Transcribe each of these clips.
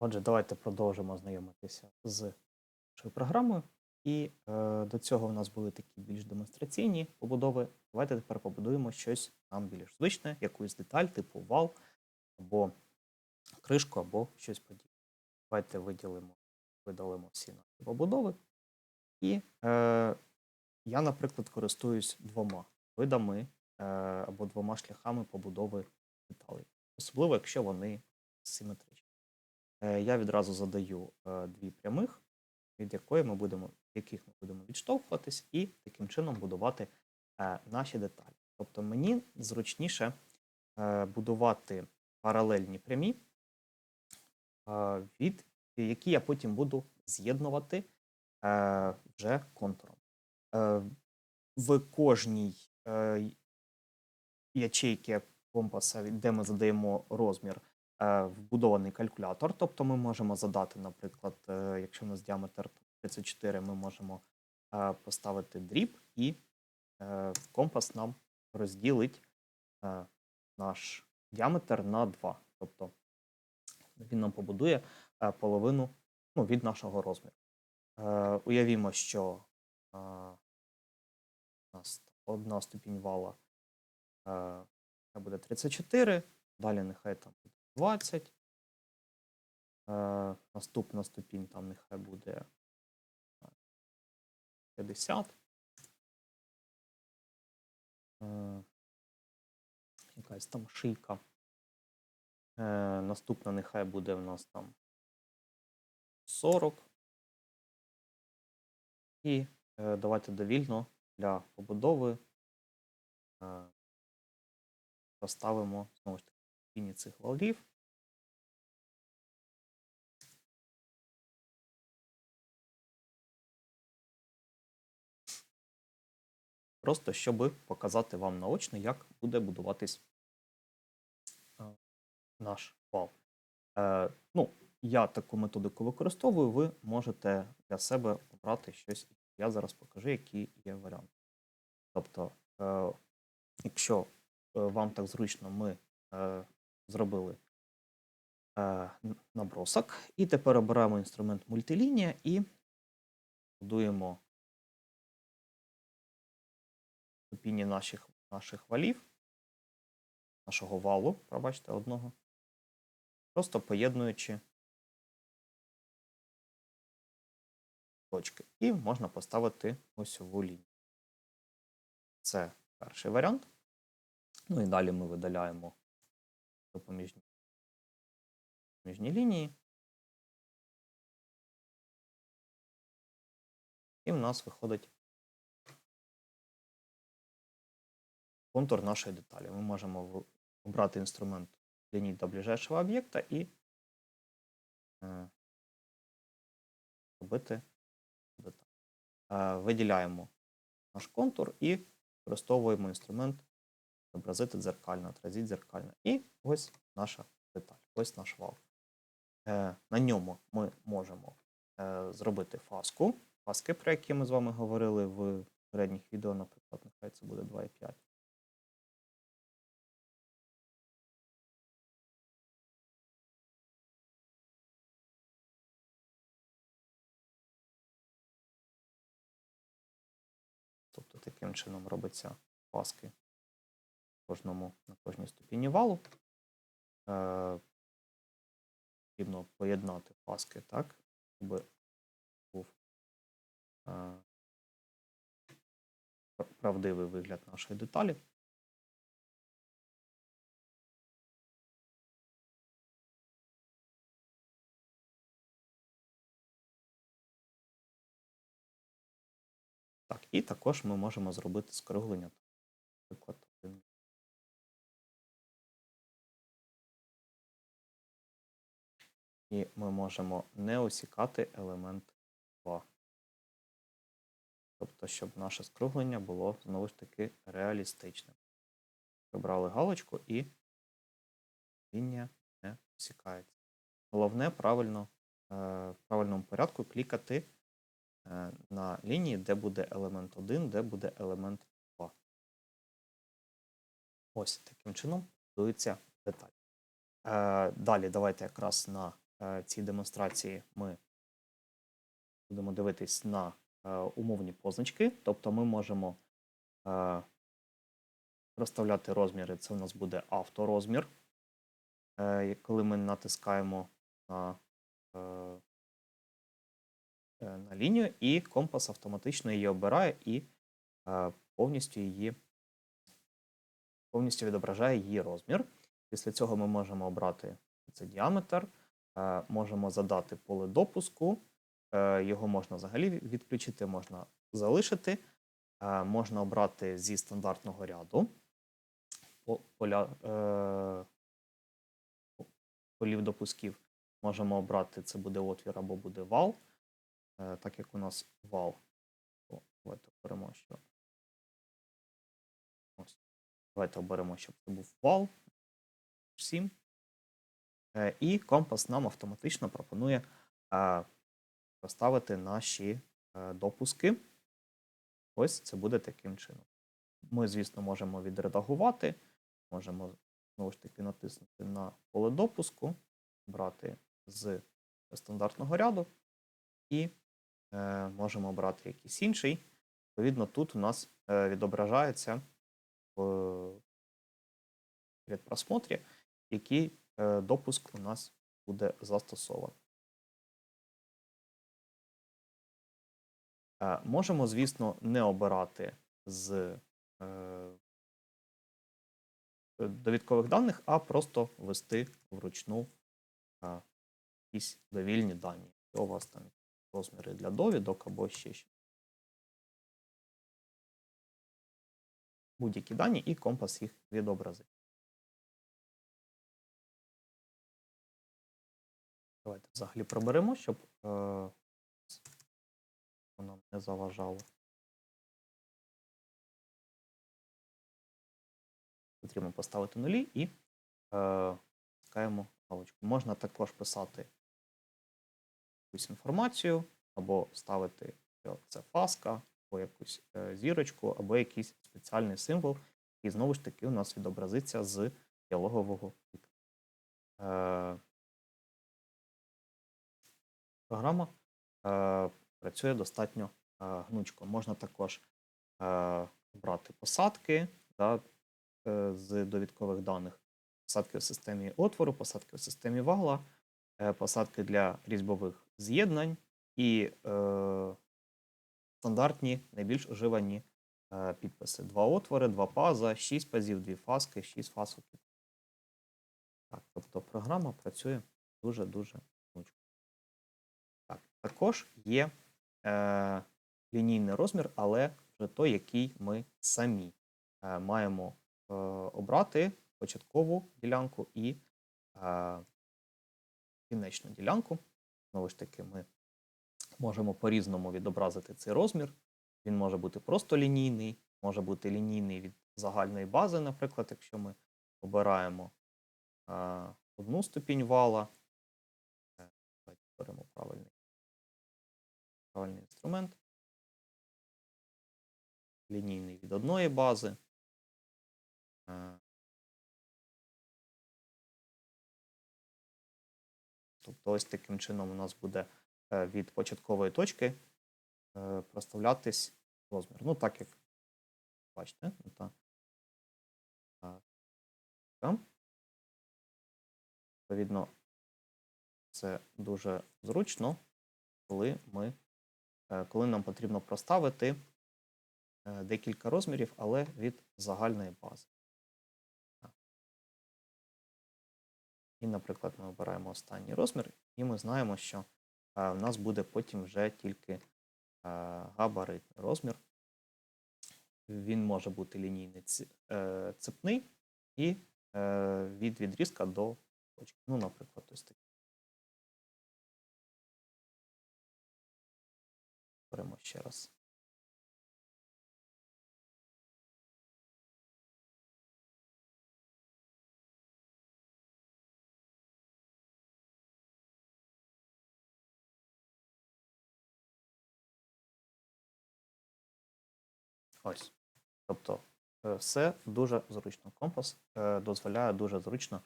Отже, давайте продовжимо знайомитися з нашою програмою. І е, до цього в нас були такі більш демонстраційні побудови. Давайте тепер побудуємо щось нам більш звичне, якусь деталь, типу вал, або кришку, або щось подібне. Давайте виділимо, видалимо всі наші побудови. І е, я, наприклад, користуюсь двома видами е, або двома шляхами побудови деталей, особливо якщо вони симетричні. Е, Я відразу задаю е, дві прямих, від якої ми будемо, яких ми будемо відштовхуватись, і таким чином будувати е, наші деталі. Тобто мені зручніше будувати паралельні прямі, від які я потім буду з'єднувати вже контуром. В кожній ячейки компаса, де ми задаємо розмір, вбудований калькулятор. Тобто ми можемо задати, наприклад, е, якщо у нас діаметр 34, ми можемо е, поставити дріб, і е, компас нам розділить е, наш діаметр на 2. Тобто він нам побудує е, половину ну, від нашого розміру. Е, Уявімо, що е, у нас одна ступінь вала е, буде 34, далі нехай там буде 20. Е, наступна ступінь там нехай буде е, 50. Е, якась там шийка. Е, наступна нехай буде в нас там 40. І е, давайте довільно для побудови е, розставимо знову ж таки лінії цих валів. Просто щоб показати вам наочно, як буде будуватись е, наш вал. Е, ну, я таку методику використовую, ви можете для себе обрати щось. Я зараз покажу, які є варіанти. Тобто, е, якщо е, вам так зручно, ми е, зробили е, набросок, і тепер обираємо інструмент мультилінія і будуємо ступіні наших, наших валів, нашого валу, пробачте, одного, просто поєднуючи точки. І можна поставити осьову лінію. Це перший варіант. Ну і далі ми видаляємо допоміжні, допоміжні лінії. І в нас виходить контур нашої деталі. Ми можемо обрати інструмент ліній до ближайшого об'єкта і робити деталь. Е, виділяємо наш контур і використовуємо інструмент зобразити дзеркально, отразіть дзеркально. І ось наша деталь, ось наш вал. Е, на ньому ми можемо зробити фаску. Фаски, про які ми з вами говорили в передніх відео, наприклад, нехай це буде 2,5. Таким чином робиться паски кожному, на кожній ступені валу. Е, потрібно поєднати паски так, щоб був е, правдивий вигляд нашої деталі. І також ми можемо зробити скруглення. Наприклад. І ми можемо не осікати елемент 2. Тобто, щоб наше скруглення було знову ж таки реалістичним. Прибрали галочку і лінія не осікається. Головне правильно, е, в правильному порядку клікати на лінії, де буде елемент 1, де буде елемент 2. Ось таким чином будується деталь. Е, Далі давайте якраз на е, цій демонстрації ми будемо дивитись на е, умовні позначки, тобто ми можемо е, розставляти розміри. Це у нас буде авторозмір. Е, коли ми натискаємо на, е, е, на лінію, і компас автоматично її обирає і е, повністю її повністю відображає її розмір. Після цього ми можемо обрати це діаметр, е, можемо задати поле допуску, е, його можна взагалі відключити, можна залишити, е, можна обрати зі стандартного ряду по- поля, е, полів допусків. Можемо обрати, це буде отвір або буде вал. Е, Так як у нас вал, давайте оберемо, що. Ось. Давайте оберемо, щоб це був вал 7. Е, І компас нам автоматично пропонує е, поставити наші допуски. Ось це буде таким чином. Ми, звісно, можемо відредагувати, можемо знову ж таки натиснути на поле допуску, брати з стандартного ряду і можемо обрати якийсь інший. Відповідно, тут у нас е, відображається в просмотрі, який е, допуск у нас буде застосований. Е, Можемо, звісно, не обирати з е, довідкових даних, а просто ввести вручну е, якісь довільні дані. У вас там розміри для довідок або ще щось. Будь-які дані, і компас їх відобразить. Давайте взагалі проберемо, щоб е, воно не заважало. Потрібно поставити нулі і е, пускаємо галочку. Можна також писати якусь інформацію, або ставити, що це паска, або якусь е, зірочку, або якийсь спеціальний символ, який знову ж таки у нас відобразиться з діалогового вікна. Е, програма е, працює достатньо гнучко. Можна також брати посадки да, з довідкових даних, посадки в системі отвору, посадки в системі вагла, посадки для різьбових з'єднань і е, стандартні найбільш вживані е, підписи. Два отвори, два паза, шість пазів, дві фаски, шість фасок. Так, тобто програма працює дуже-дуже гнучко. Так, також є е, лінійний розмір, але вже той, який ми самі е, маємо е, обрати початкову ділянку і е, кінечну ділянку. Знову ж таки, ми можемо по-різному відобразити цей розмір. Він може бути просто лінійний, може бути лінійний від загальної бази, наприклад, якщо ми обираємо е, одну ступінь вала. Е, Давайте беремо правильний, правильний інструмент. Лінійний від одної бази. Е, Тобто ось таким чином у нас буде е, від початкової точки е, проставлятись розмір. Ну, так як бачите. Відповідно, це дуже зручно, коли ми, е, коли нам потрібно проставити декілька розмірів, але від загальної бази. І, наприклад, ми обираємо останній розмір, і ми знаємо, що е, в нас буде потім вже тільки е, габаритний розмір. Він може бути лінійний е, цепний і від відрізка до точки. Ну, наприклад, ось такий. Беремо ще раз. Ось. Тобто е, все дуже зручно. Компас е, дозволяє дуже зручно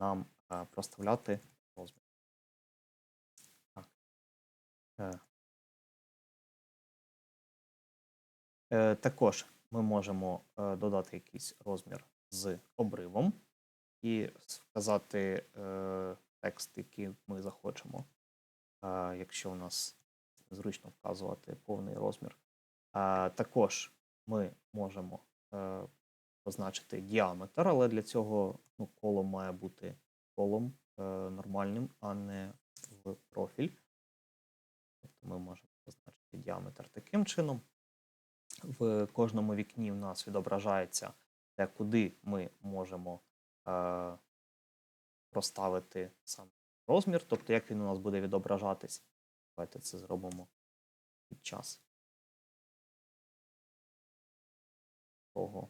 нам е, проставляти розмір. Е, Також ми можемо додати якийсь розмір з обривом і вказати текст, який ми захочемо, якщо у нас зручно вказувати повний розмір. Також ми можемо е, позначити діаметр, але для цього ну, коло має бути колом е, нормальним, а не в профіль. Тобто ми можемо позначити діаметр таким чином. В кожному вікні в нас відображається те, куди ми можемо е, проставити сам розмір, тобто як він у нас буде відображатись. Давайте це зробимо під час того.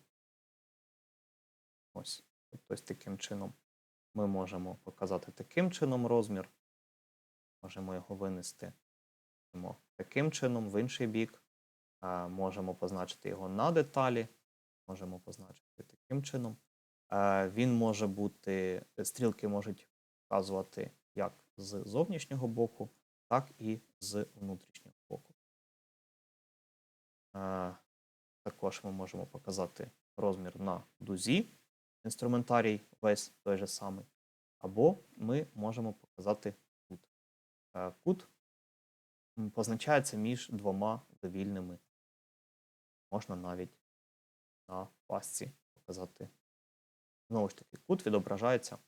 Ось. Тобто ось таким чином ми можемо показати таким чином розмір. Можемо його винести таким чином в інший бік. Можемо позначити його на деталі. Можемо позначити таким чином. Він може бути, стрілки можуть вказувати як з зовнішнього боку, так і з внутрішнього боку. Е, Також ми можемо показати розмір на дузі, інструментарій весь той же самий. Або ми можемо показати кут. Е, Кут позначається між двома довільними. Можна навіть на пасці показати. Знову ж таки, кут відображається,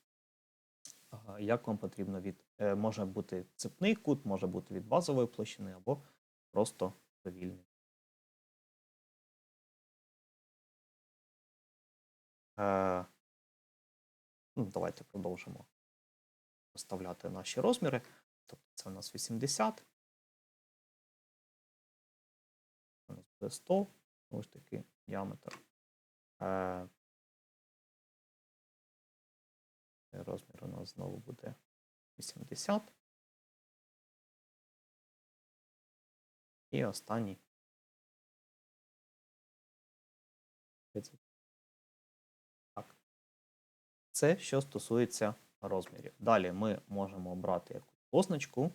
як вам потрібно від. е, Може бути цепний кут, може бути від базової площини, або просто довільний. Е, ну, давайте продовжимо розставляти наші розміри. Тобто це у нас 80. У нас буде 100, знову ж таки, діаметр. Е, розмір у нас знову буде 80. І останній Це що стосується розмірів. Далі ми можемо обрати якусь позначку,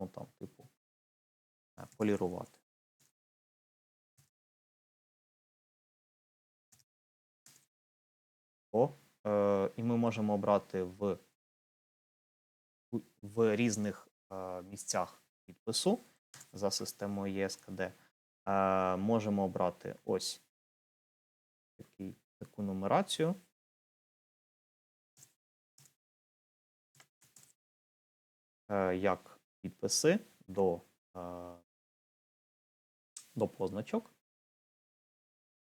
ну там, типу, е, полірувати. О, е, і ми можемо обрати в, в різних е, місцях підпису за системою ESKD. Е, можемо обрати ось такий, таку нумерацію. Як підписи до, е, до позначок.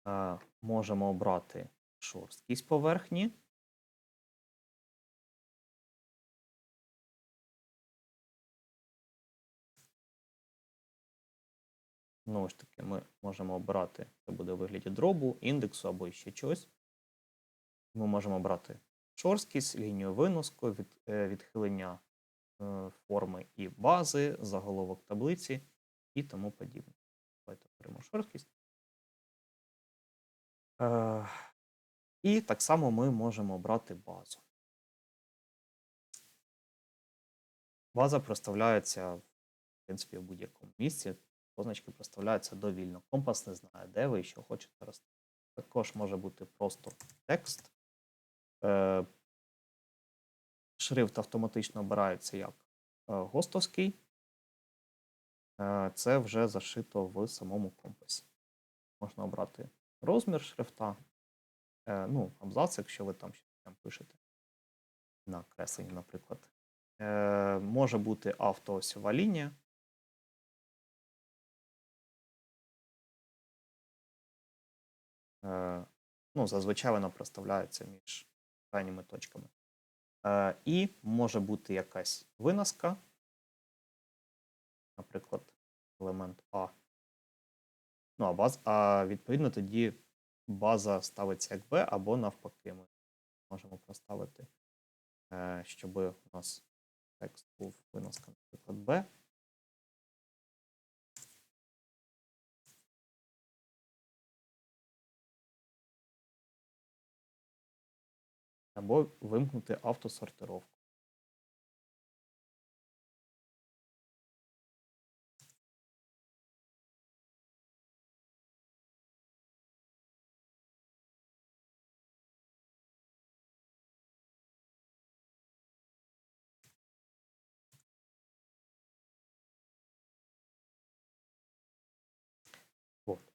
Е, Можемо обрати шорсткість поверхні. Знову ж таки, ми можемо обрати, це буде у вигляді дробу, індексу або ще чогось. Ми можемо обрати шорсткість, лінію виноску, від, е, відхилення е, форми і бази, заголовок таблиці і тому подібне. Давайте беремо шорсткість. Е, і так само ми можемо обрати базу. База проставляється, в принципі, в будь-якому місці. Позначки проставляються довільно. Компас не знає, де ви і що хочете розставити. Також може бути просто текст. Шрифт автоматично обирається як е, гостовський. Е, це вже зашито в самому компасі. Можна обрати розмір шрифта, е, ну, абзац, якщо ви там щось там пишете на кресленні, наприклад. Може бути автоосьова лінія. Ну, зазвичай вона проставляється між крайніми точками. Е, і може бути якась виноска, наприклад, елемент А. Ну, а, баз, а відповідно тоді база ставиться як B, або навпаки. Ми можемо проставити, е, щоб у нас текст був виноска, наприклад, B. або вимкнути автосортировку.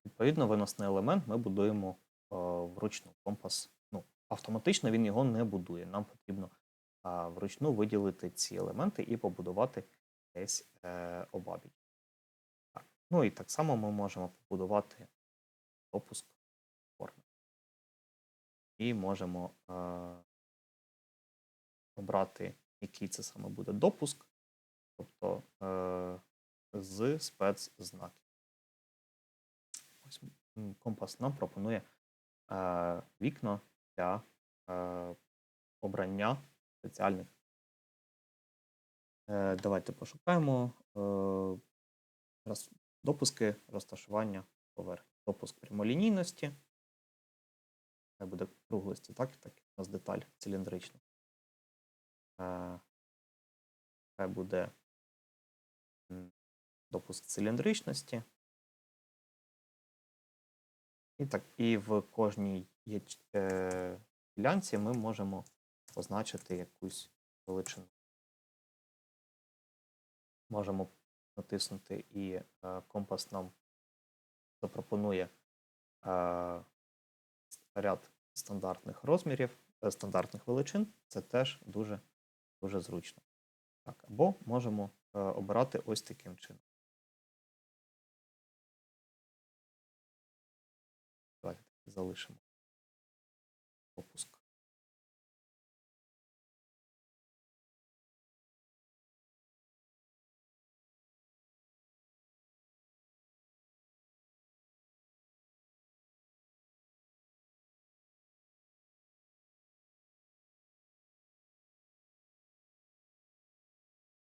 Відповідно, виносний елемент ми будуємо е, вручну компас автоматично він його не будує. Нам потрібно е, вручну виділити ці елементи і побудувати десь е, обабіч. Ну і так само ми можемо побудувати допуск форми. І можемо е, обрати, який це саме буде допуск, тобто е, з спецзнаків. Компас нам пропонує е, вікно для е, обрання спеціальних. Е, давайте пошукаємо е, допуски розташування поверхні. Допуск прямолінійності. Хай буде круглості, так, так у нас деталь циліндрична. Е, хай буде допуск циліндричності. І так, і в кожній яч- е, ділянці ми можемо позначити якусь величину. Можемо натиснути і е, компас нам запропонує е, ряд стандартних розмірів, стандартних величин. Це теж дуже, дуже зручно. Так, або можемо обирати ось таким чином. Давайте залишимо допуск.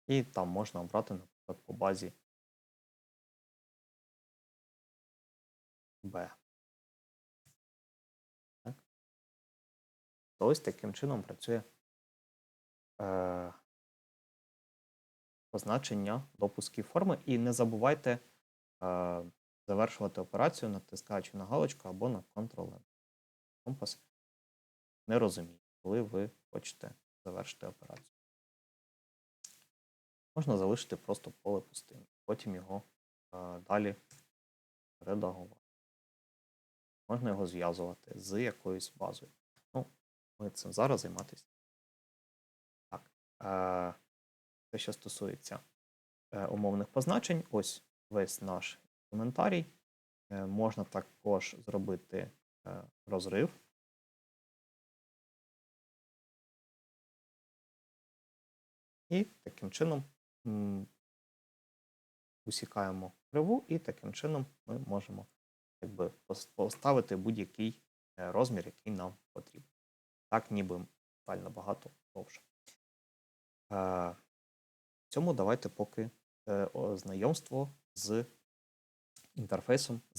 І там можна обрати, наприклад, по базі B. То ось таким чином працює е, позначення допусків форми. І не забувайте е, завершувати операцію, натискаючи на галочку або на Ctrl-N. Компас не розуміє, коли ви хочете завершити операцію. Можна залишити просто поле пустим, потім його е, далі редагувати. Можна його зв'язувати з якоюсь базою. Ми цим зараз займатися. Так. Е, те, що стосується е, умовних позначень, ось весь наш коментарій. Е, можна також зробити е, розрив. І таким чином усікаємо криву, і таким чином ми можемо якби, поставити будь-який розмір, який нам потрібен. Так, ніби деталь набагато довше. Е, в цьому давайте поки е, знайомство з інтерфейсом